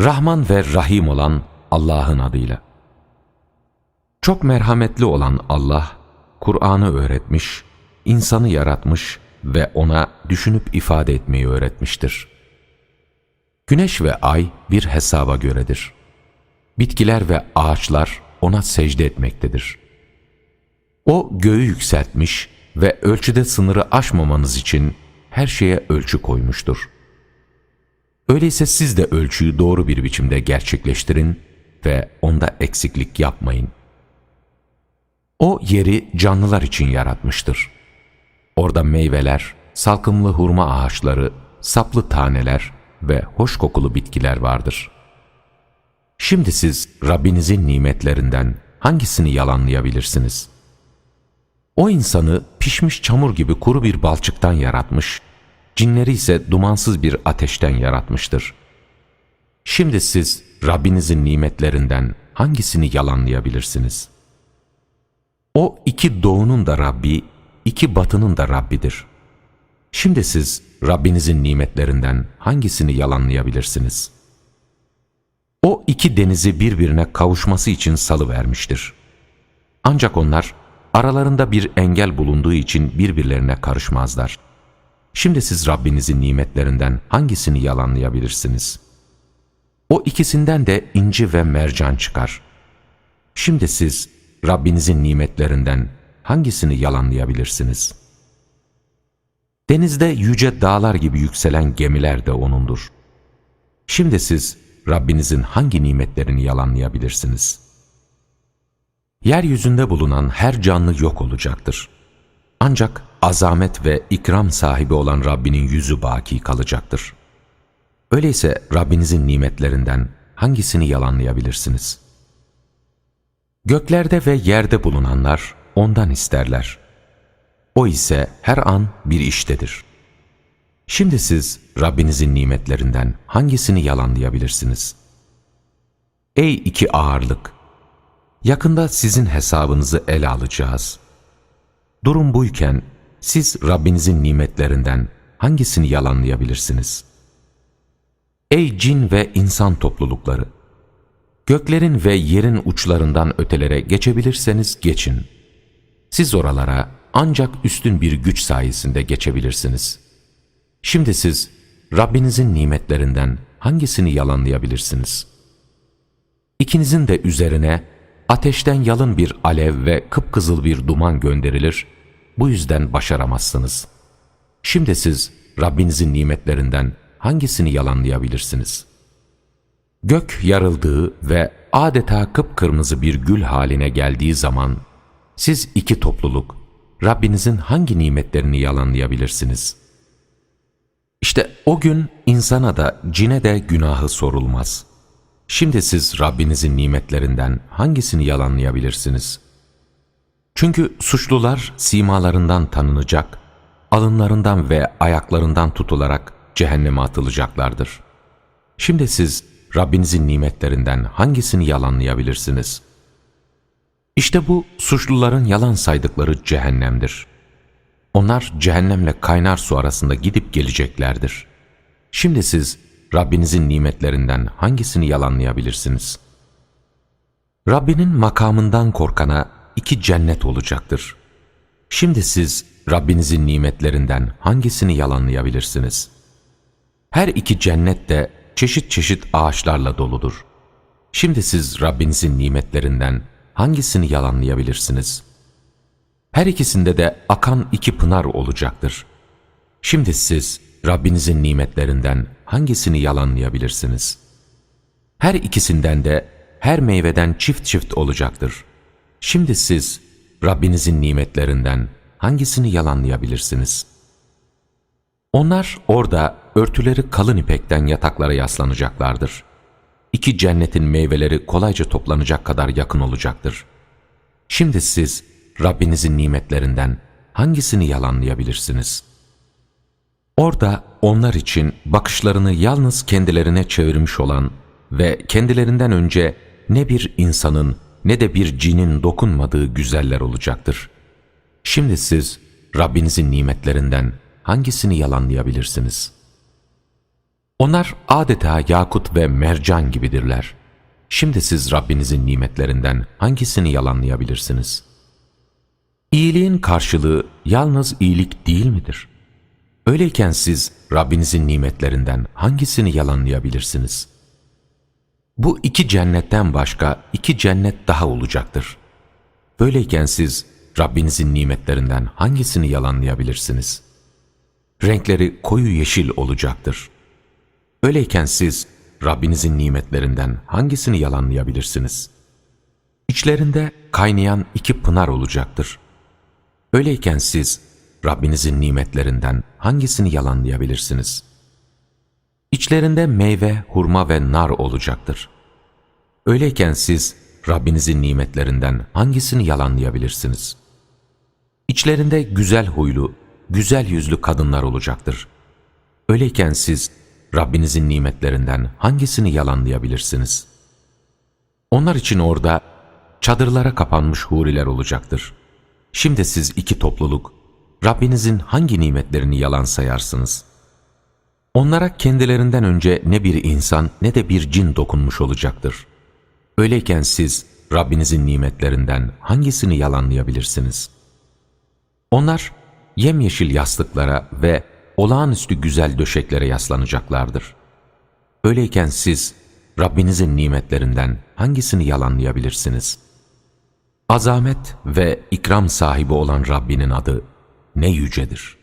Rahman ve Rahim olan Allah'ın adıyla. Çok merhametli olan Allah, Kur'an'ı öğretmiş, insanı yaratmış ve ona düşünüp ifade etmeyi öğretmiştir. Güneş ve ay bir hesaba göredir. Bitkiler ve ağaçlar ona secde etmektedir. O göğü yükseltmiş ve ölçüde sınırı aşmamanız için her şeye ölçü koymuştur. Öyleyse siz de ölçüyü doğru bir biçimde gerçekleştirin ve onda eksiklik yapmayın. O yeri canlılar için yaratmıştır. Orada meyveler, salkımlı hurma ağaçları, saplı taneler ve hoş kokulu bitkiler vardır. Şimdi siz Rabbinizin nimetlerinden hangisini yalanlayabilirsiniz? O insanı pişmiş çamur gibi kuru bir balçıktan yaratmış, cinleri ise dumansız bir ateşten yaratmıştır. Şimdi siz Rabbinizin nimetlerinden hangisini yalanlayabilirsiniz? O iki doğunun da Rabbi, iki batının da Rabbidir. Şimdi siz Rabbinizin nimetlerinden hangisini yalanlayabilirsiniz? O iki denizi birbirine kavuşması için salı vermiştir. Ancak onlar aralarında bir engel bulunduğu için birbirlerine karışmazlar. Şimdi siz Rabbinizin nimetlerinden hangisini yalanlayabilirsiniz? O ikisinden de inci ve mercan çıkar. Şimdi siz Rabbinizin nimetlerinden hangisini yalanlayabilirsiniz? Denizde yüce dağlar gibi yükselen gemiler de O'nundur. Şimdi siz Rabbinizin hangi nimetlerini yalanlayabilirsiniz? Yeryüzünde bulunan her canlı yok olacaktır. Ancak azamet ve ikram sahibi olan Rabbinin yüzü baki kalacaktır. Öyleyse Rabbinizin nimetlerinden hangisini yalanlayabilirsiniz? Göklerde ve yerde bulunanlar ondan isterler. O ise her an bir iştedir. Şimdi siz Rabbinizin nimetlerinden hangisini yalanlayabilirsiniz? Ey iki ağırlık! Yakında sizin hesabınızı ele alacağız. Durum buyken siz Rabbinizin nimetlerinden hangisini yalanlayabilirsiniz? Ey cin ve insan toplulukları! Göklerin ve yerin uçlarından ötelere geçebilirseniz geçin. Siz oralara ancak üstün bir güç sayesinde geçebilirsiniz. Şimdi siz Rabbinizin nimetlerinden hangisini yalanlayabilirsiniz? İkinizin de üzerine ateşten yalın bir alev ve kıpkızıl bir duman gönderilir, bu yüzden başaramazsınız. Şimdi siz Rabbinizin nimetlerinden hangisini yalanlayabilirsiniz? Gök yarıldığı ve adeta kıpkırmızı bir gül haline geldiği zaman, siz iki topluluk, Rabbinizin hangi nimetlerini yalanlayabilirsiniz? İşte o gün insana da cine de günahı sorulmaz. Şimdi siz Rabbinizin nimetlerinden hangisini yalanlayabilirsiniz? Çünkü suçlular simalarından tanınacak, alınlarından ve ayaklarından tutularak cehenneme atılacaklardır. Şimdi siz Rabbinizin nimetlerinden hangisini yalanlayabilirsiniz? İşte bu suçluların yalan saydıkları cehennemdir. Onlar cehennemle kaynar su arasında gidip geleceklerdir. Şimdi siz Rabbinizin nimetlerinden hangisini yalanlayabilirsiniz? Rabbinin makamından korkana iki cennet olacaktır. Şimdi siz Rabbinizin nimetlerinden hangisini yalanlayabilirsiniz? Her iki cennet de çeşit çeşit ağaçlarla doludur. Şimdi siz Rabbinizin nimetlerinden hangisini yalanlayabilirsiniz? Her ikisinde de akan iki pınar olacaktır. Şimdi siz Rabbinizin nimetlerinden hangisini yalanlayabilirsiniz? Her ikisinden de her meyveden çift çift olacaktır. Şimdi siz Rabbinizin nimetlerinden hangisini yalanlayabilirsiniz? Onlar orada örtüleri kalın ipekten yataklara yaslanacaklardır. İki cennetin meyveleri kolayca toplanacak kadar yakın olacaktır. Şimdi siz Rabbinizin nimetlerinden hangisini yalanlayabilirsiniz? Orada onlar için bakışlarını yalnız kendilerine çevirmiş olan ve kendilerinden önce ne bir insanın ne de bir cinin dokunmadığı güzeller olacaktır. Şimdi siz Rabbinizin nimetlerinden hangisini yalanlayabilirsiniz?'' Onlar adeta yakut ve mercan gibidirler. Şimdi siz Rabbinizin nimetlerinden hangisini yalanlayabilirsiniz? İyiliğin karşılığı yalnız iyilik değil midir? Öyleyken siz Rabbinizin nimetlerinden hangisini yalanlayabilirsiniz? Bu iki cennetten başka iki cennet daha olacaktır. Böyleyken siz Rabbinizin nimetlerinden hangisini yalanlayabilirsiniz? Renkleri koyu yeşil olacaktır. Öyleyken siz Rabbinizin nimetlerinden hangisini yalanlayabilirsiniz? İçlerinde kaynayan iki pınar olacaktır. Öyleyken siz Rabbinizin nimetlerinden hangisini yalanlayabilirsiniz? İçlerinde meyve, hurma ve nar olacaktır. Öyleyken siz Rabbinizin nimetlerinden hangisini yalanlayabilirsiniz? İçlerinde güzel huylu, güzel yüzlü kadınlar olacaktır. Öyleyken siz Rabbinizin nimetlerinden hangisini yalanlayabilirsiniz? Onlar için orada çadırlara kapanmış huriler olacaktır. Şimdi siz iki topluluk, Rabbinizin hangi nimetlerini yalan sayarsınız? Onlara kendilerinden önce ne bir insan ne de bir cin dokunmuş olacaktır. Öyleyken siz Rabbinizin nimetlerinden hangisini yalanlayabilirsiniz? Onlar yemyeşil yastıklara ve olağanüstü güzel döşeklere yaslanacaklardır. Öyleyken siz Rabbinizin nimetlerinden hangisini yalanlayabilirsiniz? Azamet ve ikram sahibi olan Rabbinin adı ne yücedir.